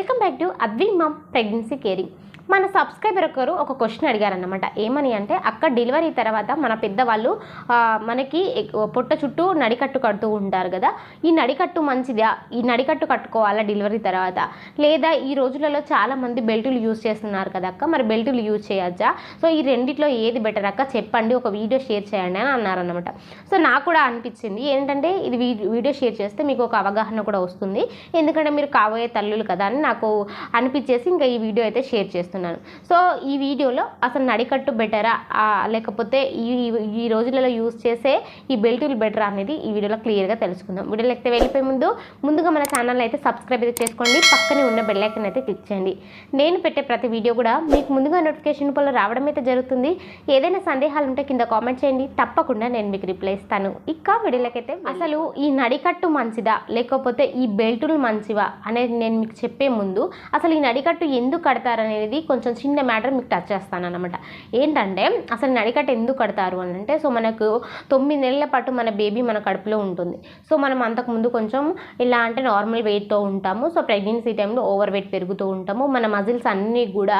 Welcome back to Advin mom pregnancy caring. మన subscriber ఒకరు ఒక క్వశ్చన్ అడిగారన్నమాట. ఏమని అంటే అక్క డెలివరీ తర్వాత మన పెద్దవాళ్ళు మనకి పొట్ట చుట్టూ నడికట్టు కడుతూ ఉంటారు కదా ఈ నడికట్టు మంచిదా? ఈ నడికట్టు కట్టుకోవాలా డెలివరీ తర్వాత? లేదా ఈ రోజులలో చాలామంది బెల్టులు యూజ్ చేస్తున్నారు కదా అక్క మరి బెల్టులు యూజ్ చేయొచ్చా? సో ఈ రెండిట్లో ఏది బెటర్ అక్క? చెప్పండి ఒక వీడియో షేర్ చేయండి అని అన్నారన్నమాట. సో నాకు కూడా అనిపించింది. ఏంటంటే ఇది వీడియో షేర్ చేస్తే మీకు ఒక అవగాహన కూడా వస్తుంది. ఎందుకంటే మీరు కాబోయే తల్లులు కదా అని నాకు అనిపించేసి ఇంకా ఈ వీడియో అయితే షేర్ చేస్తున్నాను. సో ఈ వీడియోలో అసలు నడికట్టు బెటరా? లేకపోతే ఈ ఈ- రోజులలో యూస్ చేసే ఈ బెల్టులు బెటరా అనేది ఈ వీడియోలో క్లియర్గా తెలుసుకుందాం. వీడియోలో అయితే వెళ్ళిపోయే ముందు ముందుగా మన ఛానల్ అయితే సబ్స్క్రైబ్ అయితే చేసుకోండి. పక్కనే ఉన్న బెల్ అయితే క్లిక్ చేయండి. నేను పెట్టే ప్రతి వీడియో కూడా మీకు ముందుగా నోటిఫికేషన్ రూపంలో రావడం అయితే జరుగుతుంది. ఏదైనా సందేహాలు ఉంటే కింద కామెంట్ చేయండి. తప్పకుండా నేను మీకు రిప్లై ఇస్తాను. ఇంకా వీడియోలకైతే అసలు ఈ నడికట్టు మంచిదా? లేకపోతే ఈ బెల్టులు మంచివా? అనేది నేను మీకు చెప్పే ముందు అసలు ఈ నడికట్టు ఎందుకు కడతారు అనేది కొంచెం చిన్న మ్యాటర్ మీకు టచ్ చేస్తాను అనమాట ఏంటంటే అసలు నడికట్ట ఎందుకు కడతారు అని అంటే సో మనకు తొమ్మిది నెలల పాటు మన బేబీ మన కడుపులో ఉంటుంది. సో మనం అంతకుముందు కొంచెం ఇలా అంటే నార్మల్ వెయిట్తో ఉంటాము. సో ప్రెగ్నెన్సీ టైంలో ఓవర్ వెయిట్ పెరుగుతూ ఉంటాము. మన మజిల్స్ అన్నీ కూడా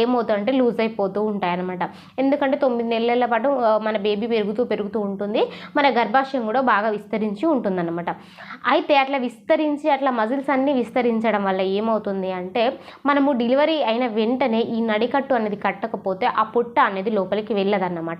ఏమవుతాయంటే లూజ్ అయిపోతూ ఉంటాయి అనమాట ఎందుకంటే తొమ్మిది నెలల పాటు మన బేబీ పెరుగుతూ పెరుగుతూ ఉంటుంది. మన గర్భాశయం కూడా బాగా విస్తరించి ఉంటుందన్నమాట. అయితే అట్లా విస్తరించి అట్లా మజిల్స్ అన్నీ విస్తరించడం వల్ల ఏమవుతుంది అంటే మనము డెలివరీ అయిన వెంటనే ఈ నడికట్టు అనేది కట్టకపోతే ఆ పొట్ట అనేది లోపలికి వెళ్ళదన్నమాట.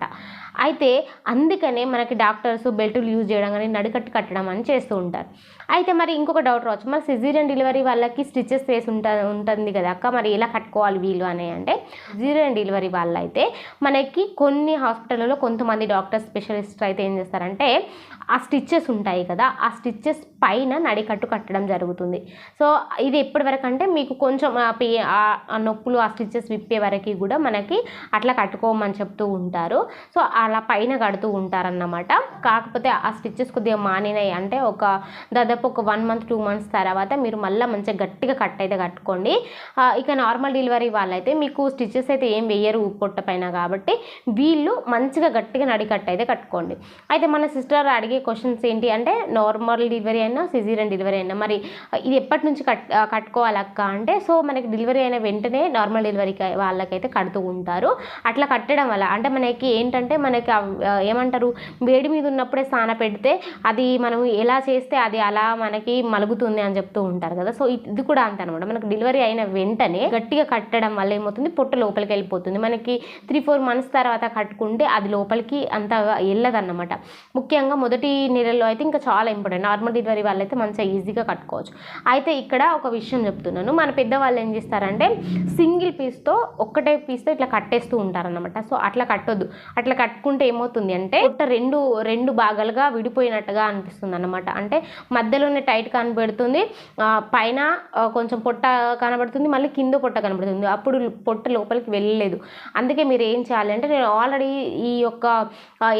అయితే అందుకనే మనకి డాక్టర్స్ బెల్టులు యూజ్ చేయడం కానీ నడికట్టు కట్టడం అని చేస్తూ ఉంటారు. అయితే మరి ఇంకొక డౌట్ రావచ్చు. మరి సిజీరియన్ డెలివరీ వాళ్ళకి స్టిచెస్ వేసి ఉంట ఉంటుంది కదా అక్క మరి ఎలా కట్టుకోవాలి వీళ్ళు అని అంటే సిజీరియన్ డెలివరీ వాళ్ళైతే మనకి కొన్ని హాస్పిటల్లో కొంతమంది డాక్టర్ స్పెషలిస్ట్ అయితే ఏం చేస్తారంటే ఆ స్టిచ్చెస్ ఉంటాయి కదా ఆ స్టిచ్చెస్ పైన నడికట్టు కట్టడం జరుగుతుంది. సో ఇది ఎప్పటివరకు అంటే మీకు కొంచెం ఆ నొప్పులు ఆ- ఆ స్టిచ్చెస్ విప్పే వరకు కూడా మనకి అట్లా కట్టుకోమని చెప్తూ ఉంటారు. సో అలా పైన కడుతూ ఉంటారన్నమాట. కాకపోతే ఆ స్టిచ్చెస్ కొద్దిగా మానినాయి. అంటే ఒక దాదాపు ఒక వన్ మంత్ టూ మంత్స్ తర్వాత మీరు మళ్ళీ మంచిగా గట్టిగా కట్ అయితే కట్టుకోండి. ఇక నార్మల్ డెలివరీ వాళ్ళైతే మీకు స్టిచ్చెస్ అయితే ఏం వేయరు పొట్ట పైన కాబట్టి వీళ్ళు మంచిగా గట్టిగా నడికట్టు అయితే కట్టుకోండి. అయితే మన సిస్టర్ అడిగే క్వశ్చన్స్ ఏంటి అంటే నార్మల్ డెలివరీ అయినా సిజీరియన్ డెలివరీ అయినా మరి ఇది ఎప్పటి నుంచి కట్ కట్టుకోవాలక్క కట్టుకోవాలి అక్క అంటే సో మనకి డెలివరీ అయిన వెంటనే నార్మల్ డెలివరీకి వాళ్ళకైతే కడుతూ ఉంటారు. అట్లా కట్టడం వల్ల అంటే మనకి ఏంటంటే మనకి ఏమంటారు వేడి మీద ఉన్నప్పుడే స్నాన పెడితే అది మనం ఎలా చేస్తే అది అలా మనకి మలుగుతుంది అని చెప్తూ ఉంటారు కదా. సో ఇది కూడా అంత అనమాట మనకు డెలివరీ అయిన వెంటనే గట్టిగా కట్టడం వల్ల ఏమవుతుంది? పొట్ట లోపలికి వెళ్ళిపోతుంది. మనకి త్రీ ఫోర్ మంత్స్ తర్వాత కట్టుకుంటే అది లోపలికి అంతగా వెళ్ళదన్నమాట ముఖ్యంగా మొదటి నెలలో అయితే ఇంకా చాలా ఇంపార్టెంట్ నార్మల్ డెలివరీ వాళ్ళైతే మంచిగా ఈజీగా కట్టుకోవచ్చు. అయితే ఇక్కడ ఒక విషయం చెప్తున్నాను. మన పెద్దవాళ్ళు ఏం చేస్తారంటే సింగిల్ పీస్తో ఒక్కటే పీస్తో ఇట్లా కట్టేస్తూ ఉంటారన్నమాట. సో అట్లా కట్టొద్దు. అట్లా కట్టుకుంటే ఏమవుతుంది అంటే పొట్ట రెండు రెండు భాగాలుగా విడిపోయినట్టుగా అనిపిస్తుంది అనమాట అంటే మధ్యలోనే టైట్ కనబడుతుంది పైన కొంచెం పొట్ట కనబడుతుంది మళ్ళీ కింద పొట్ట కనబడుతుంది. అప్పుడు పొట్ట లోపలికి వెళ్ళలేదు. అందుకే మీరు ఏం చేయాలి అంటే నేను ఆల్రెడీ ఈ యొక్క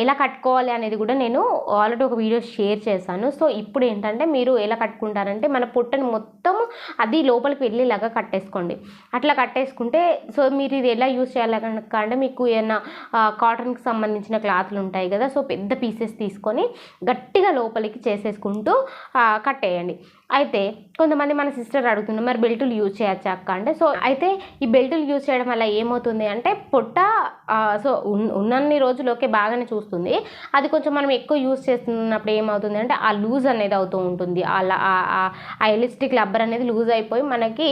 ఎలా కట్టుకోవాలి అనేది కూడా నేను ఆల్రెడీ ఒక వీడియో షేర్ చేశాను. సో ఇప్పుడు ఏంటంటే మీరు ఎలా కట్టుకుంటారంటే మన పొట్టను మొత్తం అది లోపలికి వెళ్ళేలాగా కట్టేసుకోండి. అట్లా కట్టేసుకుంటే సో మీరు ఇది ఎలా యూజ్ చేయాలి మీకు ఏమైనా కాటన్కి సంబంధించిన క్లాత్లు ఉంటాయి కదా సో పెద్ద పీసెస్ తీసుకొని గట్టిగా లోపలికి చేసేసుకుంటూ కట్టేయండి. అయితే కొంతమంది మన సిస్టర్ అడుగుతున్నారు మరి బెల్టులు యూజ్ చేయొచ్చా అక్క? అంటే సో అయితే ఈ బెల్టులు యూజ్ చేయడం వల్ల ఏమవుతుంది? అంటే పొట్ట సో ఉన్నన్ని రోజులు ఓకే బాగానే చూస్తుంది. అది కొంచెం మనం ఎక్కువ యూజ్ చేస్తున్నప్పుడు ఏమవుతుంది అంటే ఆ లూజ్ అనేది అవుతూ ఉంటుంది. అలా ఆ ఎలిస్టిక్ రబ్బర్ అనేది లూజ్ అయిపోయి మనకి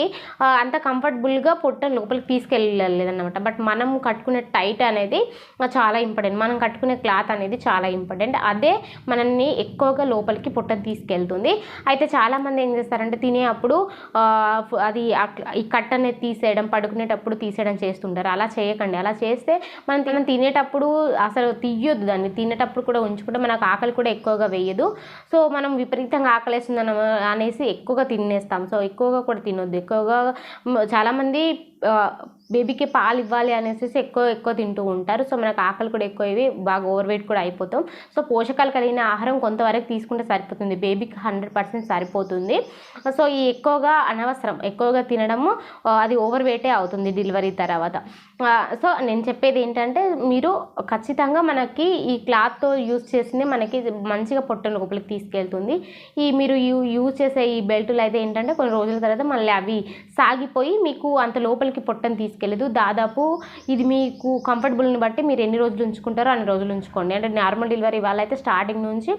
అంత కంఫర్టబుల్గా పొట్ట లోపలికి తీసుకెళ్ళలేదన్నమాట. బట్ మనం కట్టుకునే టైట్ అనేది చాలా ఇంపార్టెంట్ మనం కట్టుకునే క్లాత్ అనేది చాలా ఇంపార్టెంట్ అదే మనల్ని ఎక్కువగా లోపలికి పొట్టను తీసుకెళ్తుంది. అయితే చాలా చాలామంది ఏం చేస్తారంటే తినే అప్పుడు అది ఈ కట్ అనేది తీసేయడం పడుకునేటప్పుడు తీసేయడం చేస్తుంటారు. అలా చేయకండి. అలా చేస్తే మనం తిన తినేటప్పుడు అసలు తీయొద్దు దాన్ని. తినేటప్పుడు కూడా ఉంచుకుంటే మనకు ఆకలి కూడా ఎక్కువగా వేయదు. సో మనం విపరీతంగా ఆకలేస్తుంది అనేసి ఎక్కువగా తినేస్తాం. సో ఎక్కువగా కూడా తినొద్దు. ఎక్కువగా చాలామంది బేబీకి పాలు ఇవ్వాలి అనేసి ఎక్కువ ఎక్కువ తింటూ ఉంటారు. సో మనకు ఆకలి కూడా ఎక్కువ ఇవి బాగా ఓవర్ వెయిట్ కూడా అయిపోతాం. సో పోషకాలు కలిగిన ఆహారం కొంతవరకు తీసుకుంటే సరిపోతుంది. బేబీకి హండ్రెడ్ పర్సెంట్ సరిపోతుంది. సో ఈ ఎక్కువగా అనవసరం ఎక్కువగా తినడము అది ఓవర్ వెయిటే అవుతుంది డెలివరీ తర్వాత. సో నేను చెప్పేది ఏంటంటే మీరు ఖచ్చితంగా మనకి ఈ క్లాత్తో యూజ్ చేసింది మనకి మంచిగా పొట్ట లోపలికి తీసుకెళ్తుంది. ఈ మీరు యూజ్ చేసే ఈ బెల్టులు అయితే ఏంటంటే కొన్ని రోజుల తర్వాత మళ్ళీ అవి సాగిపోయి మీకు అంత లోపల లోపలికి పొట్టని తీసుకెళ్ళదు. దాదాపు ఇది మీకు కంఫర్టబుల్ని బట్టి మీరు ఎన్ని రోజులు ఉంచుకుంటారో అన్ని రోజులు ఉంచుకోండి. అంటే నార్మల్ డెలివరీ వాళ్ళైతే స్టార్టింగ్ నుంచి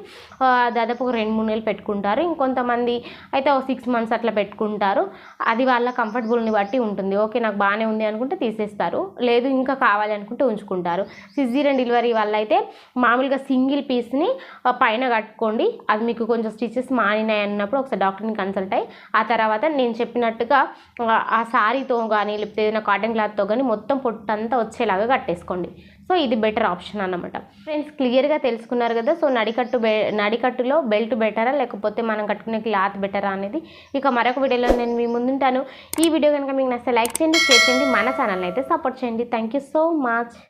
దాదాపు ఒక రెండు మూడు నెలలు పెట్టుకుంటారు. ఇంకొంతమంది అయితే ఒక సిక్స్ మంత్స్ అట్లా పెట్టుకుంటారు. అది వాళ్ళ కంఫర్టబుల్ని బట్టి ఉంటుంది. ఓకే నాకు బాగానే ఉంది అనుకుంటే తీసేస్తారు. లేదు ఇంకా కావాలి అనుకుంటే ఉంచుకుంటారు. సిజీరియన్ డెలివరీ వల్ల అయితే మామూలుగా సింగిల్ పీస్ని పైన కట్టుకోండి. అది మీకు కొంచెం స్టిచెస్ మానినాయి అన్నప్పుడు ఒకసారి డాక్టర్ని కన్సల్ట్ అయ్యి ఆ తర్వాత నేను చెప్పినట్టుగా ఆ, ఆ సారీతో కానీ లేకపోతే ఏదైనా కాటన్ క్లాత్తో కానీ మొత్తం పొట్టంతా వచ్చేలాగా కట్టేసుకోండి. సో ఇది బెటర్ ఆప్షన్ అన్నమాట. ఫ్రెండ్స్ క్లియర్గా తెలుసుకున్నారు కదా సో నడికట్టు బె నడికట్టులో బెల్ట్ బెటరా లేకపోతే మనం కట్టుకునే క్లాత్ బెటరా అనేది? ఇక మరొక వీడియోలో నేను మీ ముందుంటాను. ఈ వీడియో కనుక మీకు నచ్చితే లైక్ చేయండి షేర్ చేయండి మన ఛానల్ అయితే సపోర్ట్ చేయండి. Thank you so much